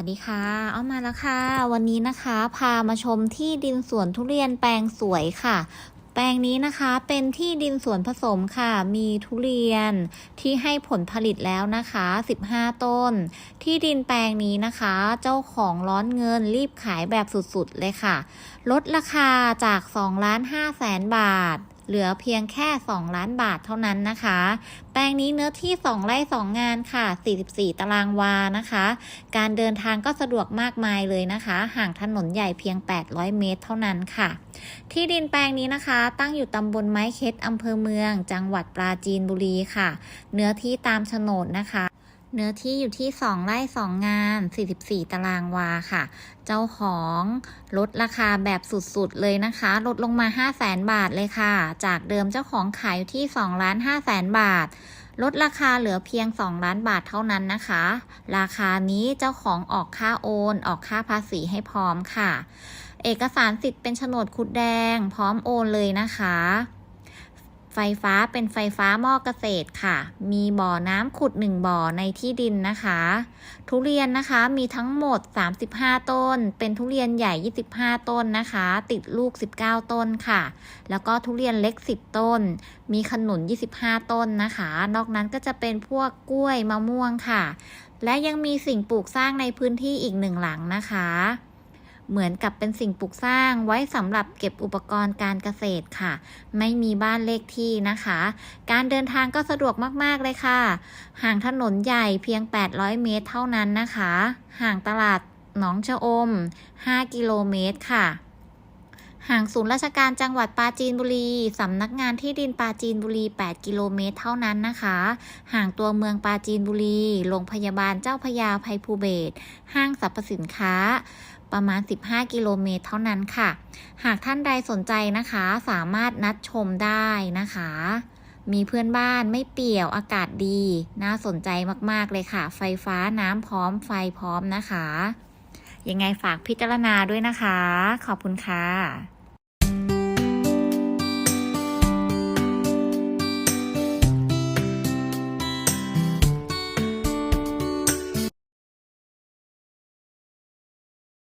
วัสดีค่ะเอามาแล้วค่ะ วันนี้นะคะ พามาชมที่ดินสวนทุเรียนแปลงสวยค่ะ แปลงนี้นะคะเป็นที่ดินสวนผสมค่ะ มีทุเรียนที่ให้ผลผลิตแล้วนะคะ 15 ต้น ที่ดินแปลงนี้นะคะ เจ้าของร้อนเงินรีบขายแบบสุดๆเลยค่ะ ลดราคาจาก2ล้าน5แสนบาทเหลือเพียงแค่ 2 ล้านบาทเท่านั้นนะคะ แปลงนี้เนื้อที่ 2 ไร่ 2 งานค่ะ 44 ตารางวานะคะ การเดินทางก็สะดวกมากมายเลยนะคะ ห่างถนนใหญ่เพียง 800 เมตรเท่านั้นค่ะ ที่ดินแปลงนี้นะคะ ตั้งอยู่ตำบลไม้เค็ดอำเภอเมือง จังหวัดปราจีนบุรีค่ะ เนื้อที่ตามโฉนดนะคะเนื้อที่อยู่ที่ 2 ไร่ 2 งาน 44 ตารางวาค่ะ เจ้าของลดราคาแบบสุดๆ เลยนะคะ ลดลงมา 5 0 0แสนบาทเลยค่ะ จากเดิมเจ้าของขายอยู่ที่ 2 ล้าน5แสนบาท ลดราคาเหลือเพียง 2 ล้านบาทเท่านั้นนะคะ ราคานี้เจ้าของออกค่าโอน ออกค่าภาษีให้พร้อมค่ะ เอกสารสิทธิ์เป็นโฉนดคุดแดง พร้อมโอนเลยนะคะ ไฟฟ้าเป็นไฟฟ้าหม้อเกษตรค่ะ มีบ่อน้ำขุด 1 บ่อในที่ดินนะคะ ทุเรียนนะคะมีทั้งหมด 35 ต้น เป็นทุเรียนใหญ่ 25 ต้นนะคะ ติดลูก 19 ต้นค่ะ แล้วก็ทุเรียนเล็ก 10 ต้น มีขนุน 25 ต้นนะคะ นอกนั้นก็จะเป็นพวกกล้วยมะม่วงค่ะ และยังมีสิ่งปลูกสร้างในพื้นที่อีกหนึ่งหลังนะคะ เหมือนกับเป็นสิ่งปลูกสร้างไว้สำหรับเก็บอุปกรณ์การเกษตรค่ะ ไม่มีบ้านเลขที่นะคะ การเดินทางก็สะดวกมากๆเลยค่ะ ห่างถนนใหญ่เพียง 800 เมตรเท่านั้นนะคะ ห่างตลาดหนองชะอม 5 กิโลเมตรค่ะห่างศูนย์ราชการจังหวัดปราจีนบุรี สำนักงานที่ดินปราจีนบุรี 8 กิโลเมตรเท่านั้นนะคะ ห่างตัวเมืองปราจีนบุรี โรงพยาบาลเจ้าพยาภัยภูเบศห้างสรรพสินค้า ประมาณ 15 กิโลเมตรเท่านั้นค่ะ หากท่านใดสนใจนะคะ สามารถนัดชมได้นะคะ มีเพื่อนบ้านไม่เปี่ยวอากาศดี น่าสนใจมากๆเลยค่ะ ไฟฟ้าน้ำพร้อมไฟพร้อมนะคะ ยังไงฝากพิจารณาด้วยนะคะ ขอบคุณค่ะ